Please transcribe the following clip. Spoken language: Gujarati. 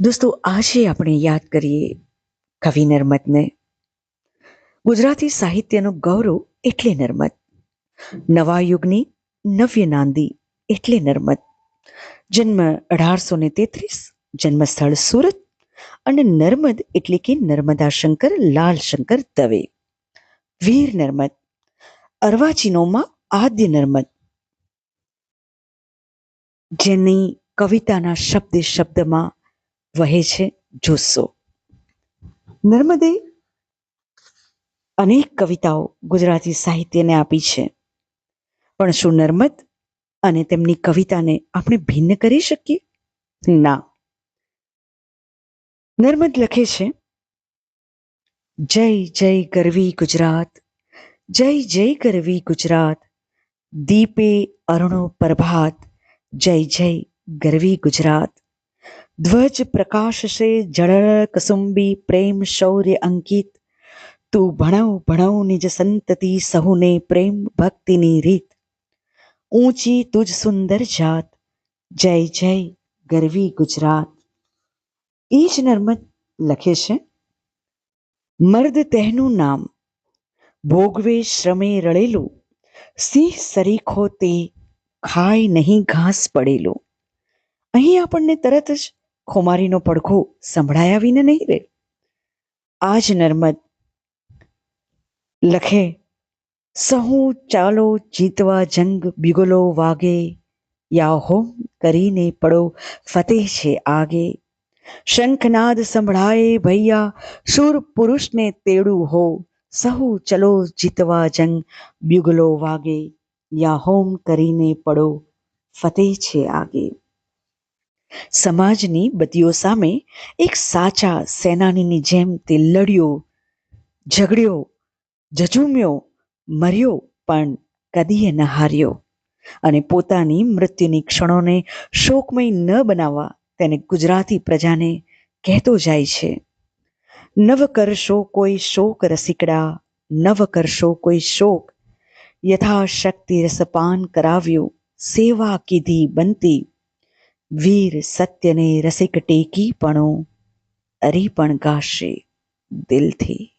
દોસ્તો, આજે આપણે યાદ કરીએ કવિ નર્મદને. ગુજરાતી સાહિત્યનું ગૌરવ એટલે નર્મદ. નવા યુગની નવ્ય નાંદી એટલે નર્મદ. જન્મ અઢારસો ને તેત્રીસ જન્મસ્થળ સુરત અને નર્મદ એટલે કે નર્મદા શંકર, લાલ શંકર દવે. વીર નર્મદ અર્વાચીનોમાં આદ્ય નર્મદ. જેની કવિતાના શબ્દ શબ્દમાં વહે છે જુસ્સો. નર્મદે અનેક કવિતાઓ ગુજરાતી સાહિત્યને આપી છે. પણ શું નર્મદ અને તેમની કવિતાને આપણે ભિન્ન કરી શકીએ? ના. નર્મદ લખે છે, જય જય ગરવી ગુજરાત, જય જય ગરવી ગુજરાત, દીપે અરુણો પ્રભાત, જય જય ગરવી ગુજરાત. ધ્વજ પ્રકાશ છે જળ કસુંબી પ્રેમ શૌર્ય અંકિત તું ભણવ ભણવ નિજ સંતતિ સહુને પ્રેમ ભક્તિની રીત ઊંચી તુજ સુંદર જાત જય જય ગરવી ગુજરાત એ જ નર્મદ લખે છે મર્દ તેનું નામ ભોગવે શ્રમે રળેલું સિંહ સરીખો તે ખાય નહીં ઘાસ પડેલું અહીં આપણને તરત જ ખુમારીનો પડઘો સંભળાયા વિને નહીં રે. આજ નર્મદ લખે, સહુ ચાલો જીતવા જંગ બિગલો વાગે, યા હોમ કરીને પડો ફતેહ છે આગે. શંખનાદ સંભળાય ભૈયા શૂર પુરુષને તેડું હો. સહુ ચલો જીતવા જંગ બ્યુગલો વાગે, યા હોમ કરીને પડો ફતેહ છે આગે. સમાજની બદીઓ સામે એક સાચા સેનાનીની જેમ તે લડ્યો, ઝઘડ્યો, ઝઝુમ્યો, મર્યો, પણ કદીએ ન હાર્યો અને પોતાની મૃત્યુની ક્ષણોને શોકમય ન બનાવવા તેને ગુજરાતી પ્રજાને કહેતો જાય છે. નવ કરશો કોઈ શોક રસિકડા, નવ કરશો કોઈ શોક. યથાશક્તિ રસપાન કરાવ્યું, સેવા કીધી બનતી વીર સત્યને રસિક ટેકી પણો અરી પણ ગાશે દિલથી.